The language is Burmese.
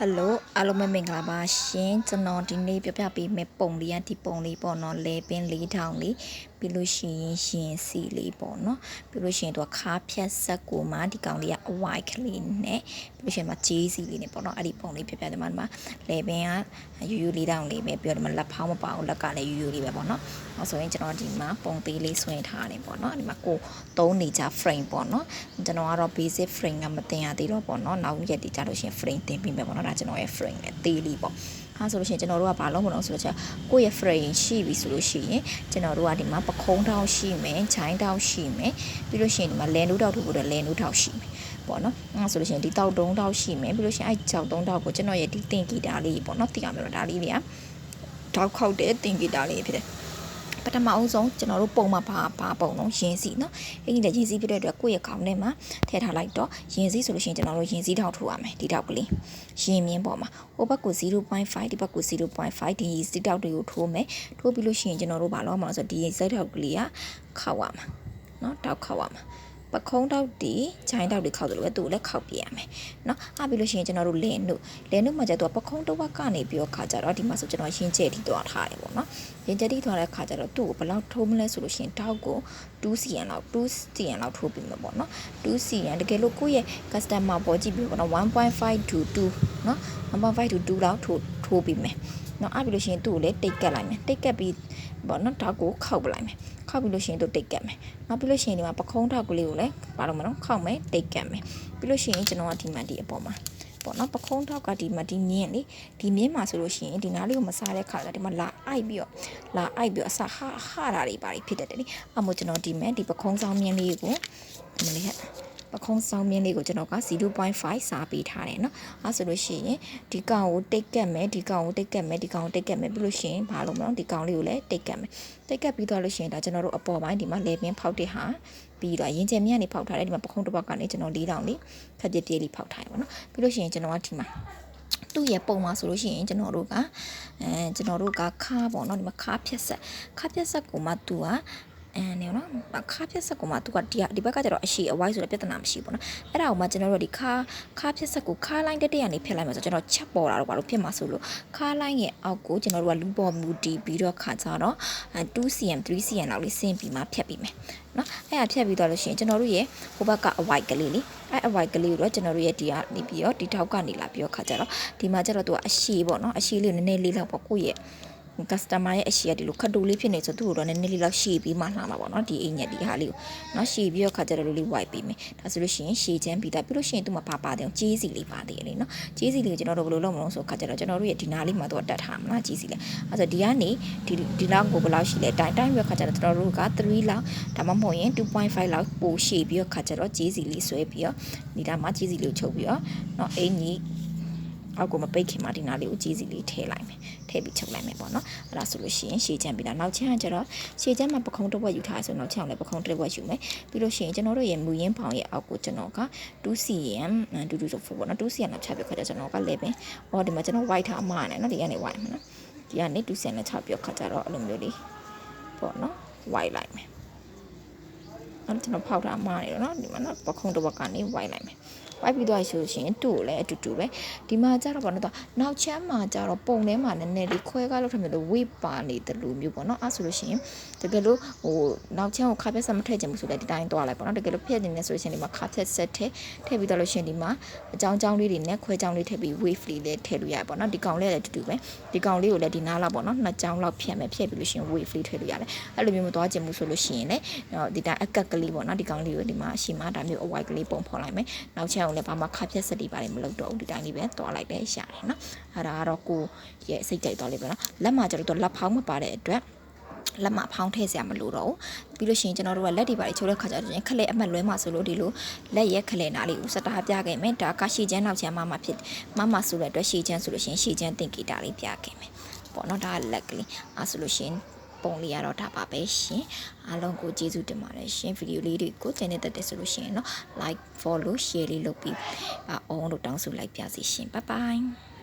ဟယ်လိုအားလုံးပဲမင်္ဂလာပါရှင်ကျွန်တော်ဒီနေ့ပြပြပေးမယ့်ပုံလေးကဒီပုံလေးပေါ့နော်လဲပင်လေးထောင်လေး ပြီးလို့ရှိရင်ရှင်စီလေးပေါ့နော်ပြီးလို့ရှိရင်သူကခါဖြတ်ဆက်ကိုမှဒီကောင်လေးကအဝိုက်ကလေးနဲ့ပြီးလို့ရှိရင်မှဂျေးစီလေးနဲ့ပေါ့နော်အဲ့ဒီပုံလေးပြပြတယ်မှာဒီမှာလဲပင်ကယူယူလေးထောင်လေးပဲပြီးတော့ဒီမှာလက်ဖောင်းမပါဘူးလက်ကလည်းယူယူလေးပဲပေါ့နော်အဲဆိုရင်ကျွန်တော်ဒီမှာပုံသေးလေးဆွဲထားတယ်ပေါ့နော်ဒီမှာကိုသုံးနေကြ frame ပေါ့နော်ကျွန်တော်ကတော့ basic frame ကမတင်ရသေးတော့ပေါ့နော်နောက်ရက်တည်ကြလို့ရှိရင် frame တင်ပြီးမယ်ပေါ့နော်ဒါကျွန်တော်ရဲ့ frame နဲ့သေးလေးပေါ့ အဲဆိုလို့ရှိရင်ကျွန်တော်တို့ကဘာလုပ်မလို့ဆိုတော့ကိုယ့်ရဲ့ frame ရှိပြီဆိုလို့ရှိရင်ကျွန်တော်တို့ကဒီမှာပခုံးထောက်ရှိမယ်၊ချိုင်းထောက်ရှိမယ်ပြီးလို့ရှိရင်ဒီမှာလဲနူးထောက်ထုတ်ဖို့တော့လဲနူးထောက်ရှိမယ်ပေါ့နော်အဲဆိုလို့ရှိရင်ဒီတောက်တုံးတောက်ရှိမယ်ပြီးလို့ရှိရင်အဲ့ကြောက်တုံးတောက်ကိုကျွန်တော်ရဲ့ဒီတင်ဂီတာလေးပေါ့နော်သိရမယ်တော့ဒါလေးတွေကတောက်ခောက်တဲ့တင်ဂီတာလေးဖြစ်တယ် ပထမအုံးဆုံးကျွန်တော်တို့ပုံမှာဘာဘာပုံတော့ရင်းစီနော်အင်္ဂလိပ်ရင်းစီဖြစ်တဲ့အတွက်ကိုယ့်ရဲ့ခေါင်းထဲမှာထည့်ထားလိုက်တော့ရင်းစီဆိုလို့ရှိရင်ကျွန်တော်တို့ရင်းစီထောက်ထူရမယ်ဒီထောက်ကလေးရင်းမြင်းပေါ်မှာဟိုဘက်ကို0.5ဒီဘက်ကို0.5ဒီစီထောက်တွေကိုထိုးမယ်ထိုးပြီးလို့ရှိရင်ကျွန်တော်တို့ဘာလုပ်မှာလဲဆိုတော့ဒီစိတ်ထောက်ကလေးကခောက်ရမှာနော်တောက်ခောက်ရမှာ ပခုံးတောက်တီဂျိုင်းတောက်တွေခောက်တယ်လို့ပဲသူ့ကိုလည်းခောက်ပြရမယ်เนาะအားပြီးလို့ရှိရင်ကျွန်တော်တို့လဲနုလဲနုမှာကျတော့ပခုံးတစ်ဝက်ကနေပြီးတော့ခါကြတော့ဒီမှာဆိုကျွန်တော်ရင်းကျဲထိသွားထားတယ်ပေါ့เนาะရင်းကျဲထိသွားတဲ့ခါကျတော့သူ့ကိုဘယ်လောက်ထိုးမလဲဆိုလို့ရှိရင်တောက်ကို2 cm လောက်2 cm လောက်ထိုးပြီးမှာပေါ့เนาะ2 cm တကယ်လို့ကိုယ့်ရဲ့ customer ပေါ်ကြည့်ပြီးတော့เนาะ1.5 to 2เนาะ1.5 to 2လောက်ထိုးထိုးပြီးမယ်เนาะအားပြီးလို့ရှိရင်သူ့ကိုလည်းတိတ်ကတ်လိုက်မယ်တိတ်ကတ်ပြီး ပေါ့နော်တောက်ကိုခောက်ပလိုက်မယ်ခောက်ပြီးလို့ရှိရင်သူတိတ်ကတ်မယ်နောက်ပြီးလို့ရှိရင်ဒီမှာပခုံးထောက်ကလေးကိုလည်းဘာလို့မလို့ခောက်မယ်တိတ်ကတ်မယ်ပြီးလို့ရှိရင်ကျွန်တော်ကဒီမှာဒီအပေါ်မှာပေါ့နော်ပခုံးထောက်ကဒီမှာဒီမြင့်လေဒီမြင့်မှာဆိုလို့ရှိရင်ဒီနားလေးကိုမစားတဲ့ခါကျဒီမှာလာအိုက်ပြီးတော့လာအိုက်ပြီးတော့အစားဟာဟာတာတွေပါဖြစ်တတ်တယ်လေအမို့ကျွန်တော်ဒီမဲ့ဒီပခုံးဆောင်မြင့်လေးကိုဒီမလေးဟဲ့ ပခုံးဆောင်မြင့်လေးကိုကျွန်တော်က0.5စားပေးထားတယ်เนาะအဲဆိုလို့ရှိရင်ဒီကောင်ကိုတိတ်ကတ်မယ်ဒီကောင်ကိုတိတ်ကတ်မယ်ဒီကောင်ကိုတိတ်ကတ်မယ်ပြီးလို့ရှိရင်ဘာလို့မလို့ဒီကောင်လေးကိုလည်းတိတ်ကတ်မယ်တိတ်ကတ်ပြီးသွားလို့ရှိရင်ဒါကျွန်တော်တို့အပေါ်ပိုင်းဒီမှာလေပင်ဖောက်တဲ့ဟာပြီးတော့ရင်ကျယ်မြတ်နေဖောက်ထားတယ်ဒီမှာပခုံးတစ်ပတ်ကနေကျွန်တော်၄တောင်လေးခက်ပြတေးလေးဖောက်ထားရပါတော့ပြီးလို့ရှိရင်ကျွန်တော်ကဒီမှာသူ့ရဲ့ပုံမှာဆိုလို့ရှိရင်ကျွန်တော်တို့ကအဲကျွန်တော်တို့ကခါပေါ့နော်ဒီမှာခါဖြက်ဆက်ခါဖြက်ဆက်ကိုမှသူကအဲနေနော် ခါဖြက်ဆက်ကိုမှသူကဒီဒီဘက်ကကျတော့အရှိအဝိုင်းဆိုတဲ့ပြဿနာမရှိဘူးနော်အဲ့ဒါကိုမှကျွန်တော်တို့ဒီခါခါဖြက်ဆက်ကိုခါလိုင်းတက်တက်ကနေဖြက်လိုက်မှာဆိုကျွန်တော်ချက်ပေါ်တာတော့ဘာလို့ဖြစ်မှာဆိုလို့ခါလိုင်းရဲ့အောက်ကိုကျွန်တော်တို့ကလူပေါ်မူတီးပြီးတော့ခါကြတော့ 2cm 3cm လောက်လေးဆင်းပြီးမှဖြတ်ပြီးမယ်နော်အဲ့ဒါဖြတ်ပြီးတော့လို့ရှိရင်ကျွန်တော်တို့ရဲ့ဟိုဘက်ကအဝိုက်ကလေးလေအဲ့အဝိုက်ကလေးကိုတော့ကျွန်တော်တို့ရဲ့ဒီကနေပြီးတော့ဒီထောက်ကနေလာပြီးတော့ခါကြတော့ဒီမှာကျတော့သူကအရှိပေါ့နော်အရှိလေးနည်းနည်းလေးလောက်ပေါ့ကိုယ့်ရဲ့ customer ရဲ့အရှိရဒီလိုခတ်တူလေးဖြစ်နေဆိုသူ့ကိုတော့နည်းနည်းလေးလောက်ရှည်ပြီးမှလှမှာပေါ့နော်ဒီအိမ်ညက်ဒီဟာလေးကိုနော်ရှည်ပြီးတော့ခါကြတော့လေးလေး wipe ပေးမယ်ဒါဆိုလို့ရှိရင်ရှည်ချမ်းပြီးသားပြီးလို့ရှိရင်သူ့မှာပါပါတယ်ကြေးစီလေးပါသေးတယ်လေနော်ကြေးစီလေးကိုကျွန်တော်တို့ဘယ်လိုလုပ်မလို့ဆိုခါကြတော့ကျွန်တော်တို့ရဲ့ဒီနားလေးမှာသူကတက်ထားမှာကြေးစီလေးအဲဆိုဒီကနေဒီဒီလောက်ကိုဘယ်လောက်ရှိလဲတိုင်းတိုင်းပြီးခါကြတော့ကျွန်တော်တို့က3လောက်ဒါမှမဟုတ်ရင်2.5လောက်ပိုရှည်ပြီးတော့ခါကြတော့ကြေးစီလေးဆွဲပြီးတော့ဒီဒါမှကြေးစီလေးကိုချုပ်ပြီးတော့နော်အင်ကြီး အောက်ကိုမပိတ်ခင်မှာဒီနားလေးကိုကြေးစီလေးထည့်လိုက်မယ်ထည့်ပြီးချုပ်လိုက်မယ်ပေါ့နော်အဲ့ဒါဆိုလို့ရှိရင်ရှေ့ချမ်းပြီးတော့နောက်ချမ်းကကျတော့ရှေ့ချမ်းမှာပခုံးတစ်ဝက်ယူထားဆိုနောက်ချမ်းလည်းပခုံးတစ်ဝက်ယူမယ်ပြီးလို့ရှိရင်ကျွန်တော်တို့ရဲ့မူရင်းဖောင်ရဲ့အောက်ကိုကျွန်တော်က 2cm တူတူဆိုဖို့ပေါ့နော် 2cm လောက်ချပြခါကျကျွန်တော်ကလည်းပင်ဟောဒီမှာကျွန်တော် white ထားအမှားနဲ့နော်ဒီကနေ white မှာနော်ဒီကနေ 2cm နဲ့ချပြခါကျတော့အဲ့လိုမျိုးလေးပေါ့နော် white လိုက်မယ်အဲ့ကျွန်တော်ဖောက်ထားမှားနေတော့နော်ဒီမှာနော်ပခုံးတစ်ဝက်ကနေ white လိုက်မယ် ဝိုက်ပြီးသွားဆိုရှင်တူကိုလည်းအတူတူပဲဒီမှာကျတော့ဘာလို့တော့နောက်ချမ်းမှာကျတော့ပုံထဲမှာနည်းနည်းလေးခွဲကားလို့ထင်တယ်လို့ဝိပါနေတယ်လို့မျိုးပေါ့နော်အဲဆိုလို့ရှိရင်တကယ်လို့ဟိုနောက်ချမ်းကိုခါပြက်ဆက်မထည့်ချင်ဘူးဆိုလည်းဒီတိုင်းသွားလိုက်ပေါ့နော်တကယ်လို့ဖျက်နေနေဆိုလို့ရှိရင်ဒီမှာခါပြက်ဆက်ထည့်ထည့်ပြီးတော့လို့ရှိရင်ဒီမှာအကြောင်းကြောင်းလေးတွေနဲ့ခွဲကြောင်းလေးထည့်ပြီး wave လေးလည်းထည့်လို့ရတယ်ပေါ့နော်ဒီကောင်လေးလည်းတူတူပဲဒီကောင်လေးကိုလည်းဒီနားလောက်ပေါ့နော်နှစ်ကြောင်းလောက်ဖြတ်မယ်ဖြတ်ပြီးလို့ရှိရင် wave လေးထည့်လို့ရတယ်အဲ့လိုမျိုးမသွားချင်ဘူးဆိုလို့ရှိရင်လည်းဒီတိုင်းအကက်ကလေးပေါ့နော်ဒီကောင်လေးကိုဒီမှာအရှိမဒါမျိုးအဝိုက်ကလေးပုံဖော်လိုက်မယ်နောက်ချမ်းကိုလည်းဘာမှခါပြက်စက်တွေပါလေမလုပ်တော့ဘူးဒီတိုင်းလေးပဲသွားလိုက်တယ်ရှာတယ်နော်အဲ့ဒါကတော့ကိုရဲ့စိတ်ကြိုက်သွားလိမ့်မယ်နော်လက်မှာကျတော့လက်ဖောင်းမပါတဲ့အတွက်လက်မဖောင်းထည့်စရာမလိုတော့ဘူးပြီးလို့ရှိရင်ကျွန်တော်တို့ကလက်တွေပါချိုးတဲ့ခါကျတော့ခလဲအမှတ်လွဲမှာဆိုလို့ဒီလိုလက်ရက်ခလဲနာလေးကိုစတာပြခဲ့မယ်ဒါကရှီချမ်းနောက်ချမ်းမမဖြစ်မမဆိုတဲ့အတွက်ရှီချမ်းဆိုလို့ရှိရင်ရှီချမ်းတင်ဂီတာလေးပြခဲ့မယ်ပေါ့နော်ဒါကလက်ကလေးအဲဆိုလို့ရှိရင် ပုံလေးရတော့ဒါပါပဲရှင်အားလုံးကိုကျေးဇူးတင်ပါတယ်ရှင်ဗီဒီယိုလေးတွေကိုတင်နေတတ်တယ်ဆိုလို့ရှိရင်เนาะ like follow share လေးလုပ်ပြီးပါအောင်လို့တောင်းဆိုလိုက်ပါစီရှင် bye bye